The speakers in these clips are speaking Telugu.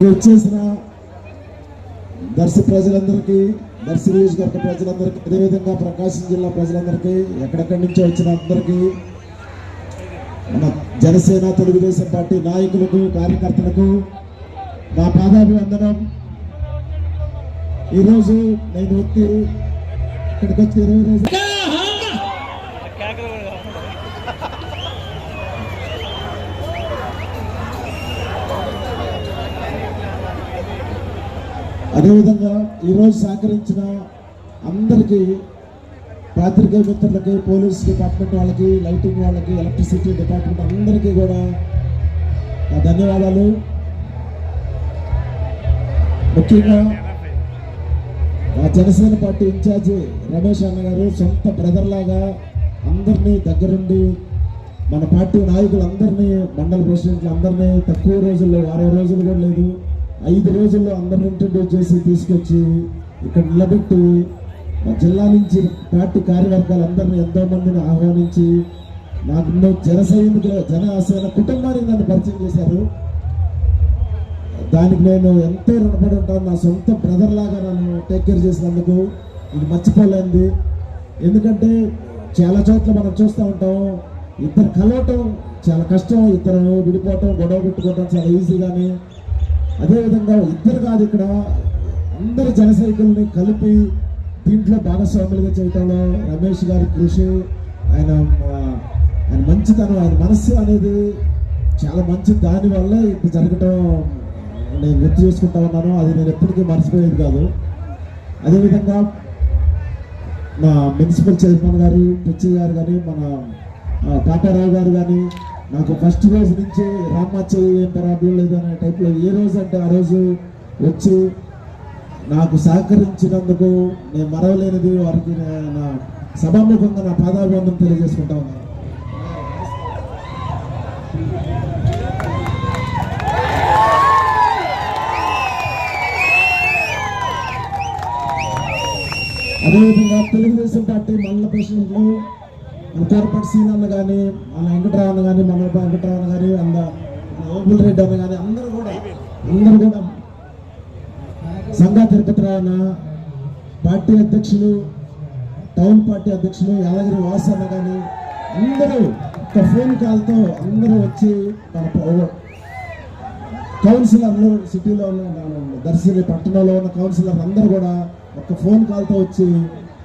వచ్చేసిన దర్శి ప్రజలందరికీ దర్శి నియోజకవర్గ ప్రజలందరికీ అదేవిధంగా ప్రకాశం జిల్లా ప్రజలందరికీ ఎక్కడెక్కడి నుంచో వచ్చిన అందరికీ మన జనసేన తెలుగుదేశం పార్టీ నాయకులకు కార్యకర్తలకు నా పాదాభివందనం. ఈరోజు నేను వచ్చి ఇక్కడికి వచ్చి ఇరవై రోజులు అదేవిధంగా ఈరోజు సహకరించిన అందరికీ పాత్రికేయ మిత్రులకి పోలీస్ డిపార్ట్మెంట్ వాళ్ళకి లైటింగ్ వాళ్ళకి ఎలక్ట్రిసిటీ డిపార్ట్మెంట్ అందరికీ కూడా ధన్యవాదాలు. ముఖ్యంగా మా జనసేన పార్టీ ఇన్ఛార్జి రమేష్ అన్న గారు సొంత బ్రదర్ లాగా అందరినీ దగ్గరుండి మన పార్టీ నాయకులందరినీ మండల ప్రెసిడెంట్లు అందరినీ తక్కువ రోజుల్లో అరవై రోజులు కూడా లేదు. ఐదు రోజుల్లో అందరిని ఇంట్రడ్యూస్ చేసి తీసుకొచ్చి ఇక్కడ నిలబెట్టి మా జిల్లా నుంచి పార్టీ కార్యవర్గాలు అందరినీ ఎంతో మందిని ఆహ్వానించి నాకు ఎన్నో జన సైనికుల జన సేన కుటుంబానికి నన్ను పరిచయం చేశారు. దానికి నేను ఎంతో రుణపడి ఉంటాను. నా సొంత బ్రదర్ లాగా నన్ను టేక్ కేర్ చేసినందుకు ఇది మర్చిపోలేంది ఎందుకంటే చాలా చోట్ల మనం చూస్తూ ఉంటాం ఇద్దరు కలవటం చాలా కష్టం ఇద్దరు విడిపోవటం గొడవ పెట్టుకోవటం చాలా ఈజీ కానీ అదేవిధంగా ఇద్దరు కాదు ఇక్కడ అందరి జనసైకుల్ని కలిపి దీంట్లో భాగస్వాములుగా చేయటంలో రమేష్ గారి కృషి ఆయన ఆయన మంచితనం ఆయన మనస్సు అనేది చాలా మంచి దానివల్ల ఇప్పుడు జరగటం నేను గుర్తు చేసుకుంటా ఉన్నాను. అది నేను ఎప్పటికీ మర్చిపోయేది కాదు. అదేవిధంగా మా మున్సిపల్ చైర్మన్ గారు పిచ్చి గారు కానీ మన ఆ, గారు కానీ నాకు ఫస్ట్ రోజు నుంచే రామ్మచ్చ ఏం ప్రాబ్లం లేదు అనే టైప్లో ఏ రోజు అంటే ఆ రోజు వచ్చి నాకు సహకరించినందుకు నేను మరవలేనిది వారికి నా సభాముఖంగా నా పాదాభివందం తెలియజేసుకుంటా ఉన్నాను. అదేవిధంగా తెలుగుదేశం పార్టీ మల్ల ప్రెసిడెంట్లు మన సీన్ అన్న కానీ మన వెంకటరావు అన్న కానీ మన వెంకటరావు అన్న కానీ అంద ఓబుల్ రెడ్డి అన్న కానీ అందరూ కూడా అందరూ కూడా సంఘా తిరుపతిరావు అన్న పార్టీ అధ్యక్షులు టౌన్ పార్టీ అధ్యక్షులు యాదగిరి వాస్ అన్న కానీ అందరూ ఒక ఫోన్ కాల్తో అందరూ వచ్చి మన కౌన్సిల్ కౌన్సిలర్లు సిటీలో ఉన్న దర్శి పట్టణంలో ఉన్న కౌన్సిలర్ అందరూ కూడా ఒక ఫోన్ కాల్తో వచ్చి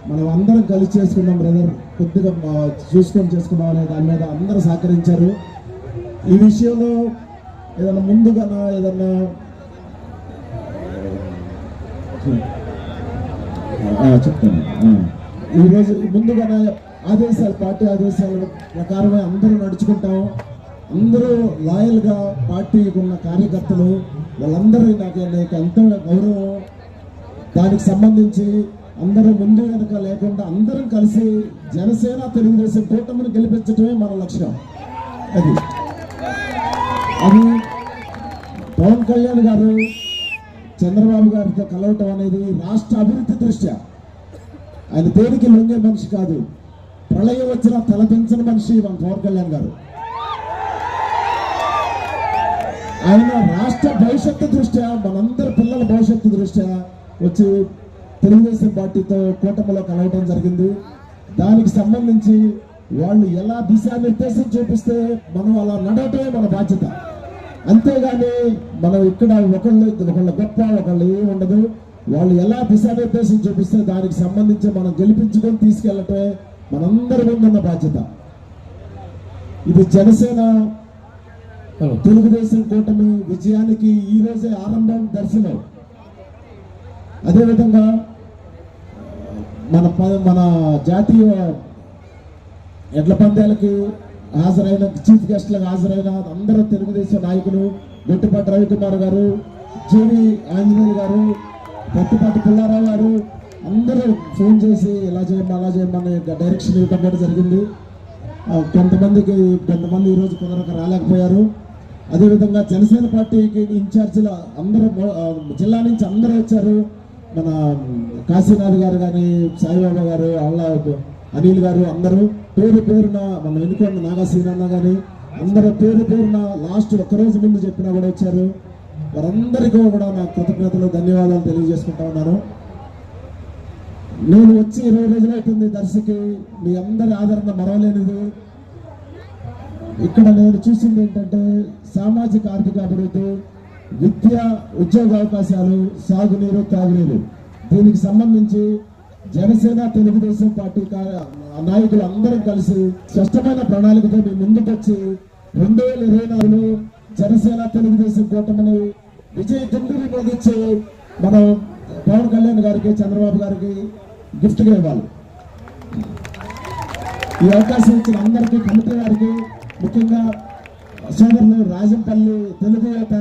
మనం అందరం కలిసి చేసుకున్నాం బ్రదర్ కొద్దిగా చూసుకొని చేసుకున్నాం అనే దాని మీద అందరూ సహకరించారు. ఈ విషయంలో ఏదైనా ముందుగా ఏదన్నా చెప్తాను. ఈరోజు ముందుగా ఆదేశాలు పార్టీ ఆదేశాల ప్రకారమే అందరూ నడుచుకుంటాం. అందరూ లాయల్గా పార్టీకి ఉన్న కార్యకర్తలు వాళ్ళందరూ నాకు నాకు ఎంతో గౌరవం. దానికి సంబంధించి అందరూ ముందు వెనుక లేకుండా అందరం కలిసి జనసేన తెలుగుదేశం కూటమిని గెలిపించడమే మన లక్ష్యం. అది. అది పవన్ కళ్యాణ్ గారు చంద్రబాబు గారితో కలవటం అనేది రాష్ట్ర అభివృద్ధి దృష్ట్యా. ఆయన దేనికి లొంగే మనిషి కాదు. ప్రళయం వచ్చిన తలదించని మనిషి మన పవన్ కళ్యాణ్ గారు. ఆయన రాష్ట్ర భవిష్యత్తు దృష్ట్యా మనందరి పిల్లల భవిష్యత్తు దృష్ట్యా వచ్చి తెలుగుదేశం పార్టీతో కూటమిలో కలవటం జరిగింది. దానికి సంబంధించి వాళ్ళు ఎలా దిశానిర్దేశం చూపిస్తే మనం అలా నడవటమే మన బాధ్యత. అంతేగాని మనం ఇక్కడ ఒకళ్ళు ఒకళ్ళ గొప్ప ఒకళ్ళు ఏమి ఉండదు. వాళ్ళు ఎలా దిశానిర్దేశం చూపిస్తే దానికి సంబంధించి మనం గెలిపించుకొని తీసుకెళ్ళటమే మనందరి ముందున్న బాధ్యత. ఇది జనసేన తెలుగుదేశం కూటమి విజయానికి ఈ రోజే ఆరంభం దర్శనం. అదేవిధంగా మన ప- మన జాతీయ ఎడ్ల పందాలకి హాజరైన చీఫ్ గెస్ట్లకు హాజరైన అందరూ తెలుగుదేశం నాయకులు గొట్టిపాటి రవికుమార్ గారు జీవి ఆంజనేయులు గారు పత్తిపాటి పుల్లారావు గారు అందరూ ఫోన్ చేసి ఇలా చేయమని అలా చేయమని డైరెక్షన్ ఇవ్వడం కూడా జరిగింది. కొంతమందికి కొంతమంది ఈరోజు కొందరు రాలేకపోయారు. అదేవిధంగా జనసేన పార్టీకి ఇన్ఛార్జీలు అందరూ జిల్లా నుంచి అందరూ వచ్చారు. మన కాశీనాథ్ గారు కానీ సాయిబాబా గారు అల్లా అనిల్ గారు అందరూ పేరు పేరున మన వెనుకొండ నాగసీనన్న కానీ అందరూ పేరు పేరున లాస్ట్ ఒక్కరోజు ముందు చెప్పినా కూడా వచ్చారు. వారందరికీ కూడా నా కృతజ్ఞతలు ధన్యవాదాలు తెలియజేసుకుంటా ఉన్నాను. నేను వచ్చి ఇరవై రోజులైతుంది దర్శకి మీ అందరి ఆదరణ మరవలేనిది. ఇక్కడ నేను చూసింది ఏంటంటే సామాజిక ఆర్థిక అభివృద్ధి విద్య ఉద్యోగ అవకాశాలు సాగునీరు తాగునీరు. దీనికి సంబంధించి జనసేన తెలుగుదేశం పార్టీ నాయకులు అందరం కలిసి స్పష్టమైన ప్రణాళికతో మీ ముందుకు వచ్చి రెండు వేల ఇరవై నాలుగులో జనసేన తెలుగుదేశం కూటమిని విజయ దుందుని బోధించి మనం పవన్ కళ్యాణ్ గారికి చంద్రబాబు గారికి గిఫ్ట్గా ఇవ్వాలి. ఈ అవకాశం ఇచ్చిన అందరికీ కమిటీ గారికి ముఖ్యంగా సోదరులు రాజంపల్లి తెలుగు యువత